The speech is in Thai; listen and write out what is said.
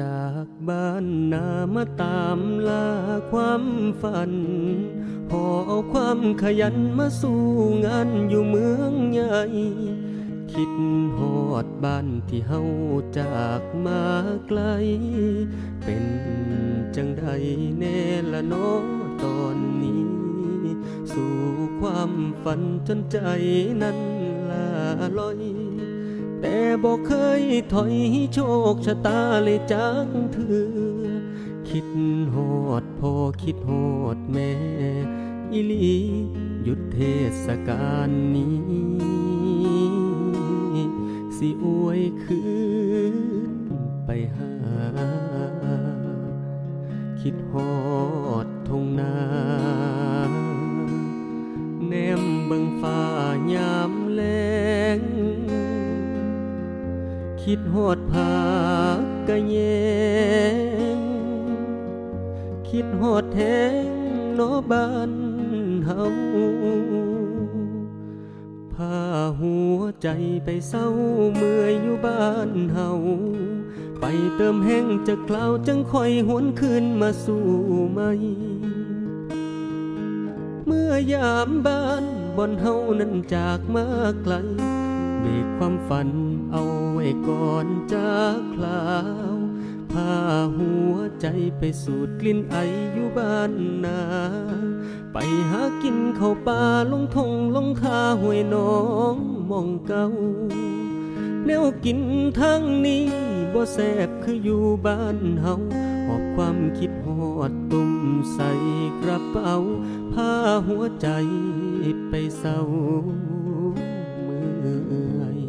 จากบ้านนามาตามล่าความฝัน พอเอาความขยันมาสู้งานอยู่เมืองใหญ่ คิดหอดบ้านที่เฮาจากมาไกล เป็นจังใดแน่ละน้อตอนนี้ สู่ความฝันจนใจนั้นลาลอย แต่บอกเคยถอยโชคชะตาเลยจักเถือคิดหอดพ่อคิดหอดแม่อีหลีหยุดเทศกาลนี้ สิอวยคืนไปหา คิดหอดทงนา แนมเบิงฟ้ายา คิดหอดผากกะแยงคิดหอดแทงเนอบ้านเฮาพาหัวใจไปเศร้าเมื่อยอยู่บ้านเฮาไปเติมแห้งจากคลาวจังคอยหวนคืนมาสู่ไหม เมื่อยามบ้านบอนเฮานั้นจากมาไกล เบรกความฝันเอาไว้ก่อนจากคลาวพาหัวใจไปสูดกลิ่นไออยู่บ้านนา ไปหากินเข้าวป่าลงทงลงคาห้วยน้องมองเก่าแนวกินทางนี้บ่แซบคืออยู่บ้านเฮาหอบความคิดหอดตุ่มใส่กระเป๋าพาหัวใจไปเศร้า เมื่อย